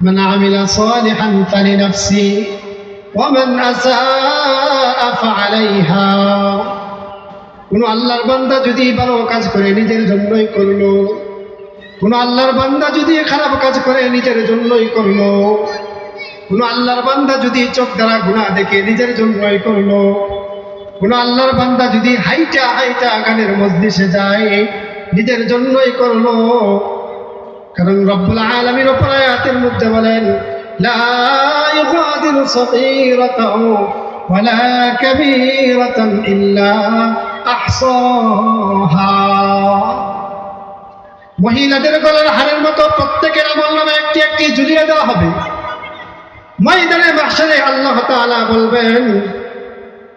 من عمل صالحا فلنفسه ومن أساء فعليها কোন আল্লাহর বান্দা যদি ভালো কাজ করে নিজের জন্যই করলো কোন আল্লাহর বান্দা যদি খারাপ কাজ করে নিজের জন্যই করলো কোন আল্লাহর বান্দা যদি চোখ দ্বারা গুণা দেখে নিজের জন্যই করলো কোন আল্লাহর বান্দা যদি হাইটা হাইটা গানের মজলিসে যায় নিজের জন্যই করলো কারণ রব্বুল আলমীর ওপর আয়াতের মধ্যে বলেন لا يغادر صغيرة ولا كبيرة إلا أحصاها মহিলাদের গলার হারের মতো প্রত্যেকের আমল নামে একটি একটি ঝুলিয়ে দেওয়া হবে ময়দানে মাসরে আল্লাহ তাআলা বলবেন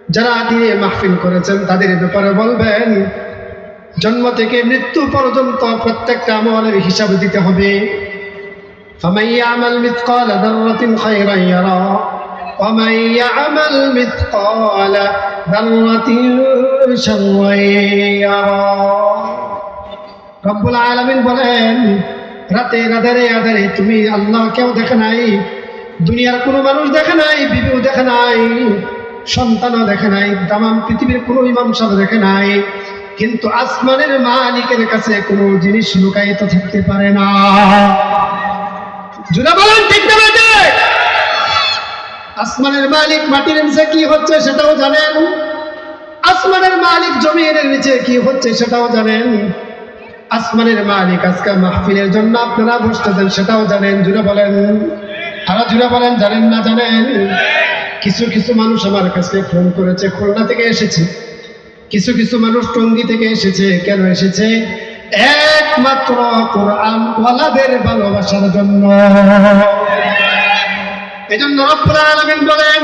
যারা দিয়ে মাহফিল করেছেন তাদের ব্যাপারে বলবেন জন্ম থেকে মৃত্যু পর্যন্ত প্রত্যেকটা আমলের হিসাব দিতে হবে فمن يعمل مثقال ذرة خيرا يرى ومن يعمل مثقال ذرة شرا يرى রব্বুল আলামিন বলেন রাতে রাধারে আধারে তুমি আল্লাহ কেউ দেখে নাই দুনিয়ার কোনো মানুষ দেখে নাই বিবিও দেখে নাই সন্তানও দেখে নাই তামাম পৃথিবীর কোনো ইমাম সাহেব দেখে নাই কিন্তু আসমানের মালিকের কাছে কোনো জিনিস লুকায়িত থাকতে পারে না। জুড়ে বলেন, ঠিক না আসমানের মালিক মাটির নিচে কি হচ্ছে সেটাও জানেন? আসমানের মালিক জমিনের নিচে কি হচ্ছে সেটাও জানেন? আসমানের মালিক আজকে মাহফিলের জন্য আপনারা বসতেছেন সেটাও জানেন, জুড়ে বলেন। আরও জুড়ে বলেন, জানেন না জানেন? কিছু কিছু মানুষ আমার কাছে ফোন করেছে, খুলনা থেকে এসেছে। কিছু কিছু মানুষ টঙ্গি থেকে এসেছে কেন এসেছে একমাত্র কোরআন ওয়ালাদের ভালোবাসার জন্য এই জন্য রব্বুল আলামিন বলেন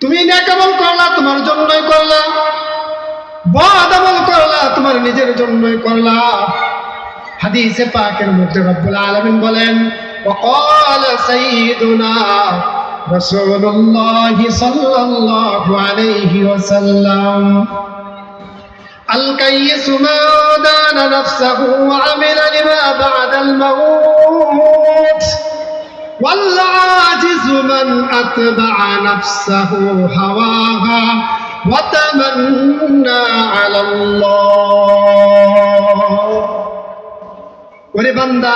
তুমি নেকামল করলা তোমার জন্যই করলা বদ আমল করলা তোমার নিজের জন্যই করলা হাদিসে পাকের মধ্যে রব্বুল আলামিন বলেন وقال سيدنا رسول الله صلى الله عليه وسلم. الكيس ما دان نفسه وعمل لما بعد الموت. والعاجز من أتبع نفسه هواها وتمنى على الله. ولبنده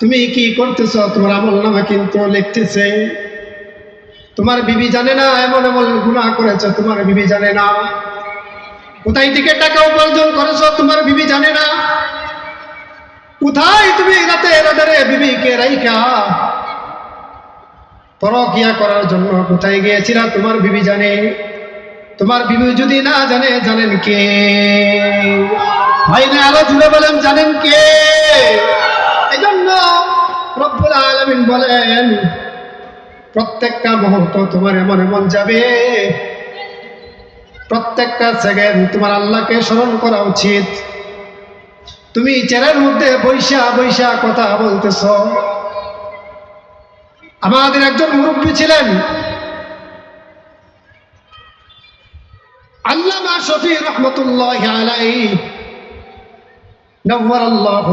তুমি কি করতেছ? তোমার আমল নামা কিন্তু লিখতেছে। তোমার বিবি জানে না, এমন এমন গুণা করেছ, তোমার বিবি জানে না। কোথায় থেকে টাকা উপার্জন করেছ, তোমার বিবি জানে না। কোথায় তুমি রাতে রাতে বিবিকে রাইখা? পরকিয়া করার জন্য কোথায় গিয়েছিলা, তোমার বিবি জানে। তোমার বিবি যদি না জানে, জানেন কে? ভাই না আলো জুড়ে বলেন, জানেন কে? রব্বুল আলমিন বলেন, প্রত্যেকটা মুহূর্ত তোমার এমন এমন যাবে। প্রত্যেকটা সেকেন্ড তোমার আল্লাহকে স্মরণ করা উচিত। তুমি মধ্যে বৈশা বৈশা কথা বলতেছ। আমাদের একজন মুরব্বী ছিলেন। আল্লামা শফি রহমতুল্লাহ আলাই আল্লাহ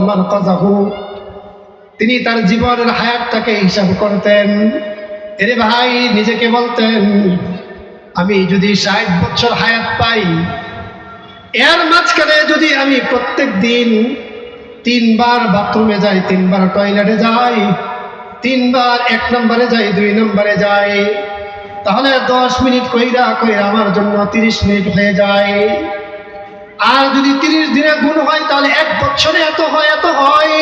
তিনি তার জীবনের হায়াতটাকে হিসাব করতেন। এরে ভাই, নিজেকে বলতেন, আমি যদি ষাট বছর হায়াত পাই, এর মাঝখানে যদি আমি প্রত্যেক দিন তিনবার বাথরুমে যাই, তিনবার টয়লেটে যাই, তিনবার এক নম্বরে যাই, দুই নম্বরে যাই, তাহলে দশ মিনিট কইরা কইরা আমার জন্য তিরিশ মিনিট হয়ে যায়। আর যদি তিরিশ দিনে গুণ হয়, তাহলে এক বছরে এত হয় এত হয়।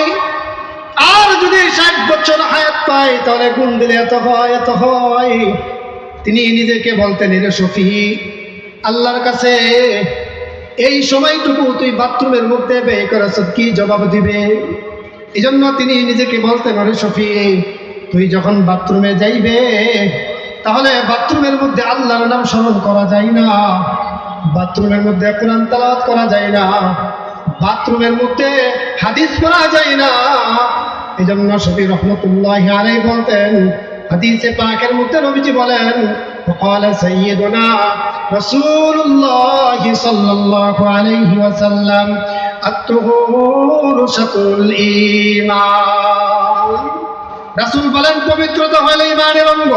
ষাট বছর হায়াত পাই তাহলে গুণ দিলে এত হয় এত হয়। তিনি নিজেকে বলতেন, এরে সফি আল্লাহর কাছে এই সময়টুকু তুই বাথরুমের মধ্যে ব্যয় করেছ, কি জবাব দিবে? এই জন্য তিনি নিজেকে বলতেন আরে সফি তুই যখন বাথরুমে যাইবে, তাহলে বাথরুমের মধ্যে আল্লাহর নাম স্মরণ করা যায় না। বাথরুমের মধ্যে কোরআন তালাওয়াত করা যায় না। বাথরুমের মধ্যে হাদিস পড়া যায় না। এই জন্য শফি রহমতুল্লাহ আলাই বলতেন হাদিসে পাকের মধ্যে নবীজি বলেন وقال سيدنا رسول الله صلى الله عليه وسلم আত্মহুর শাতুল ঈমান রাসূল বলেন পবিত্রতা হলো ঈমানের অঙ্গ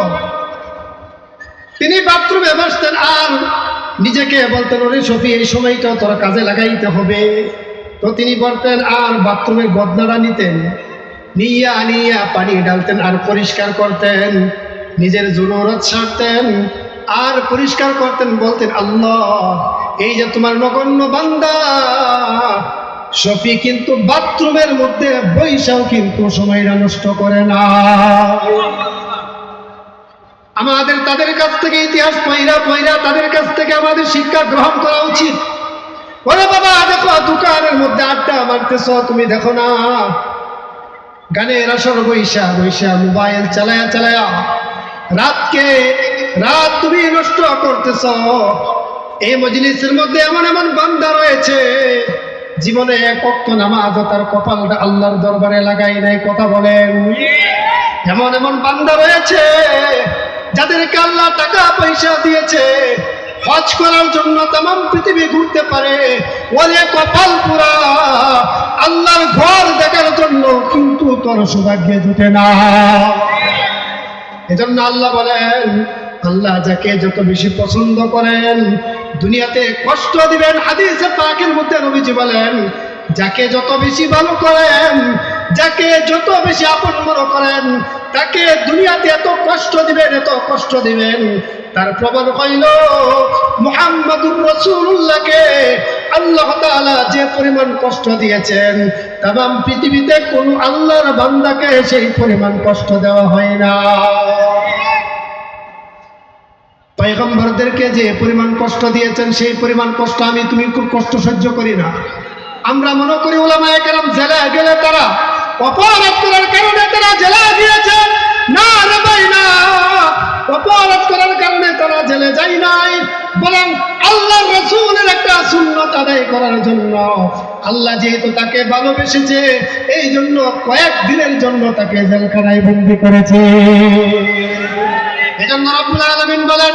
তিনি বাথরুমে বসতেন আর নিজেকে বলতেন ওরে সফি এই সময়টা তোর কাজে লাগাইতে হবে তো তিনি বলতেন আর বাথরুমের বদনাটা নিতেন নিয়া নিয়া পানি ডালতেন আর পরিষ্কার করতেন। নিজের জরুরত সারতেন আর পরিষ্কার করতেন, বলতেন, আল্লাহ, এই যে তোমার নগণ্য বান্দা শফি কিন্তু বাথরুমের মধ্যে বৈশাও কিন্তু সময়টা নষ্ট করে না। আমাদের তাদের কাছ থেকে ইতিহাস পয়রা পয়রা তাদের কাছ থেকে আমাদের শিক্ষা গ্রহণ করা উচিত। ওরে বাবা, দেখো, দোকানের মধ্যে আড্ডা মারতেছ, তুমি দেখো না গানের আসর বৈশা বৈশা, মোবাইল চালায়া চালায়া। রাতকে রাত তুমি নষ্ট করতেছ। এই মজলিসের মধ্যে এমন এমন বান্দা রয়েছে। জীবনে এক নামাজ তার কপালটা আল্লাহর দরবারে লাগাই নাই, কথা বলেন। এমন এমন বান্দা রয়েছে, যাদেরকে আল্লাহ টাকা পয়সা দিয়েছে। হজ করার জন্য তাম পৃথিবী ঘুরতে পারে। ওরে কপাল পুরা আল্লাহর ঘর দেখার জন্য তোর সৌভাগ্যে জুটে না। এজন্য আল্লাহ বলেন, আল্লাহ যাকে যত বেশি পছন্দ করেন, দুনিয়াতে কষ্ট দিবেন হাদিসে পাকের মধ্যে নবীজি বলেন, যাকে যত বেশি ভালো করেন, যাকে যত বেশি আপন মনে করেন, তাকে দুনিয়াতে এত কষ্ট দিবেন, এত কষ্ট দিবেন। তার প্রমাণ হইল, মুহাম্মদুর রসুল্লাহকে আল্লাহ তাআলা যে পরিমাণ কষ্ট দিয়েছেন তাম পৃথিবীতে কোন আল্লাহর বান্দাকে সেই পরিমাণ কষ্ট দেওয়া হয় না। পয়গম্বরদেরকে যে পরিমাণ কষ্ট দিয়েছেন, সেই পরিমাণ কষ্ট আমি তুমি খুব কষ্ট সহ্য করি না। আমরা মনে করি ওলামায় কেরাম জেলায় গেলে তারা অপরাধ করার কারণে তারা জেলায় গিয়েছে। না রে করার কারণে তারা যায় নাই। আল্লাহ একটা করার জন্য। আল্লাহ যেহেতু তাকে ভালোবেসেছে এই জন্য কয়েকদিনের জন্য তাকে জেলখানায় বন্দি করেছে। এজন্য আব্দুল আলমিন বলেন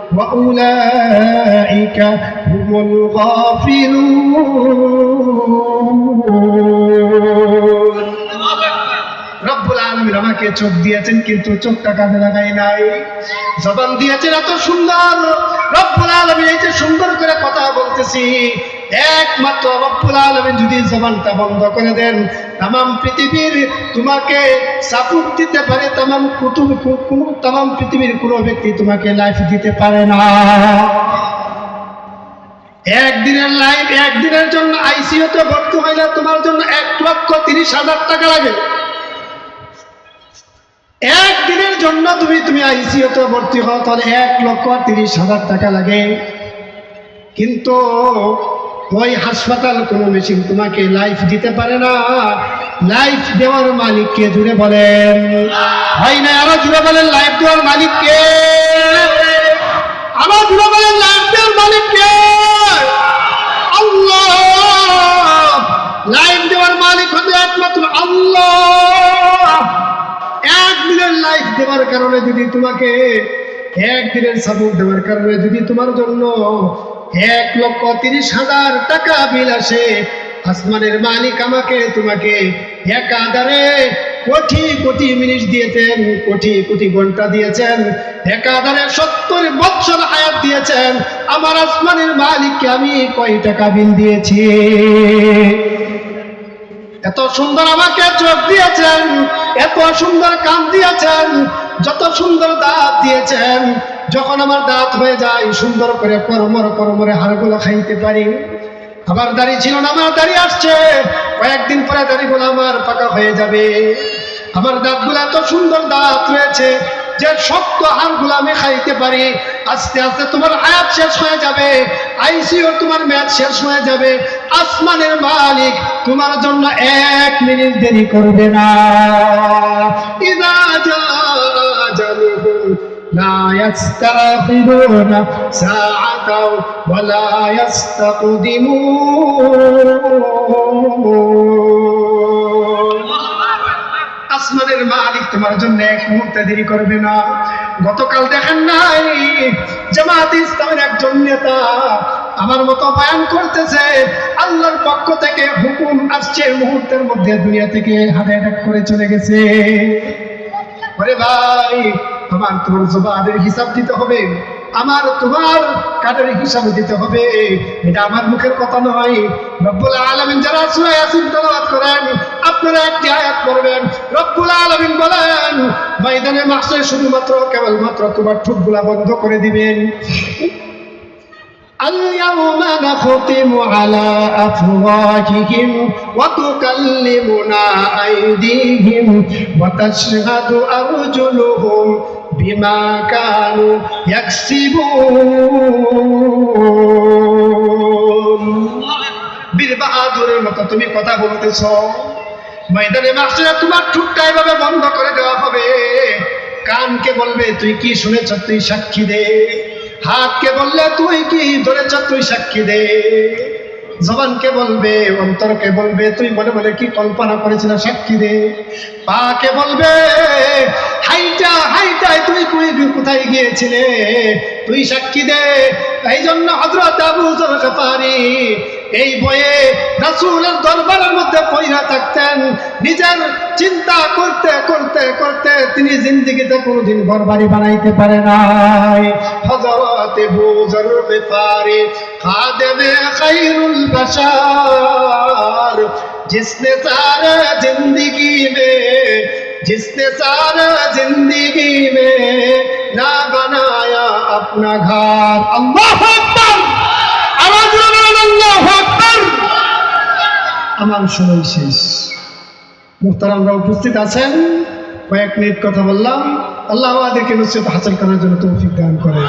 وأولئك هم الغافلون রব্বুল আলমীর আমাকে চোখ দিয়েছেন কিন্তু চোখটা কাজে লাগাই নাই জবান দিয়েছেন এত সুন্দর রব্বুল আলমী এই যে সুন্দর করে কথা বলতেছি একমাত্র রব্বুল আলমী যদি জবানটা বন্ধ করে দেন তাম পৃথিবীর তোমাকে সাপোর্ট দিতে পারে তাম কুতুব, কোনো তাম পৃথিবীর কোনো ব্যক্তি তোমাকে লাইফ দিতে পারে না। একদিনের লাইফ একদিনের জন্য আইসিইউতে ভর্তি হইলে তোমার জন্য এক লক্ষ তিরিশ হাজার টাকা লাগে। একদিনের জন্য তুমি তুমি আইসিইউতে ভর্তি হও, তাহলে এক লক্ষ তিরিশ হাজার টাকা লাগে। কিন্তু ওই হাসপাতাল কোনো মেশিন তোমাকে লাইফ দিতে পারে না। লাইফ দেওয়ার মালিককে জুড়ে বলেন? হয় না, আরও জুড়ে বলেন লাইফ দেওয়ার মালিককে আরও জুড়ে বলেন লাইফ দেওয়ার মালিককে আল্লাহ! লাইফ দেওয়ার মালিক হতে একমাত্র আল্লাহ। এক দিনের লাইফ দেওয়ার কারণে যদি তোমাকে এক দিনের সাপোর্ট দেওয়ার কারণে যদি তোমার জন্য এক লক্ষ তিরিশ হাজার টাকা বিল আসে আসমানের মালিক আমাকে, তোমাকে একাধারে কোটি কোটি মিনিট দিয়েছেন, কোটি কোটি ঘণ্টা দিয়েছেন একাধারে সত্তর বছর হায়াত দিয়েছেন। আমার আসমানের মালিককে আমি কয় টাকা বিল দিয়েছি? এত সুন্দর আমাকে চোখ দিয়েছেন, এত সুন্দর কান দিয়েছেন, যত সুন্দর দাঁত দিয়েছেন যখন আমার দাঁত হয়ে যায়, সুন্দর করে করমর করমরে হাড়গুলো খাইতে পারি। আমার দাড়ি ছিল না, আমার দাড়ি আসছে। কয়েকদিন পরে দাড়িগুলো আমার পাকা হয়ে যাবে। আমার দাঁতগুলো এত সুন্দর দাঁত রয়েছে যে শক্ত হাড়গুলো আমি খাইতে পারি। আস্তে আস্তে তোমার হায়াত শেষ হয়ে যাবে আইসিও তোমার ম্যাচ শেষ হয়ে যাবে। আসমানের মালিক তোমার জন্য এক মিনিট দেরি করবে না। ইদা জা আজালুহুম لا يستأخرون ساعة ولا يستقدمون আসমানের মালিক তোমার জন্য এক মুহূর্তে দেরি করবে না গতকাল দেখেন নাই জামাত ইসলামের একজন নেতা আমার মতো বয়ান করতেছে আল্লাহর পক্ষ থেকে হুকুম আসছে মুহূর্তের মধ্যে দুনিয়া থেকে হাতে অ্যাটাক করে চলে গেছে ওরে ভাই, আমার তোমার জবানের হিসাব দিতে হবে, আমার তোমার কাটের হিসাব দিতে হবে। এটা আমার মুখের কথা নয়। রব্বুল আলমিন যারা সুরাই আসিন তেলাওয়াত করেন, আপনারা একটি আয়াত করবেন রব্বুল আলমিন বলেন, ময়দানে মাসে শুধুমাত্র, কেবলমাত্র তোমার ঠোঁটগুলা বন্ধ করে দিবেন। اليوم نختم على أفواههم وتكلمنا أيديهم وتشهد أرجلهم بما كانوا يكسبون বীর বাহাদুরের মতো তুমি কথা বলতেছ ময়দানে মাস্টারে তোমার ঠুকটা এভাবে বন্ধ করে দেওয়া হবে কানকে বলবে তুই কি শুনেছ তুই সাক্ষী দে হাতকে বললে তুই কি ধরেছ, তুই সাক্ষী দে। জবানকে বলবে, অন্তরকে বলবে, তুই মনে বলে কি কল্পনা করেছিল সাক্ষী দে। পাকে বলবে, হাইটা হাইটা তুই তুই কোথায় গিয়েছিলে? তুই সাক্ষী দে। এই জন্য হজরত আবু জর গাফারি এই বয়ে রাসূলের দরবারের মধ্যে পয়রা থাকতেন নিজের চিন্তা করতে করতে করতে তিনি জিন্দিগিতে কোনোদিন ঘর বাড়ি বানাইতে পারে নাই হযরত বুজর গফারি খাদেমে খায়রুল बशर जिसने सारा जिंदगी में जिसने सारा जिंदगी में ना बनाया अपना घर अल्लाह আকবার আমার সময় শেষ। মুক্তারামরা উপস্থিত আছেন। কয়েক মিনিট কথা বললাম। আল্লাহ আমাদেরকে নসিহত হাসিল করার জন্য তৌফিক দান করে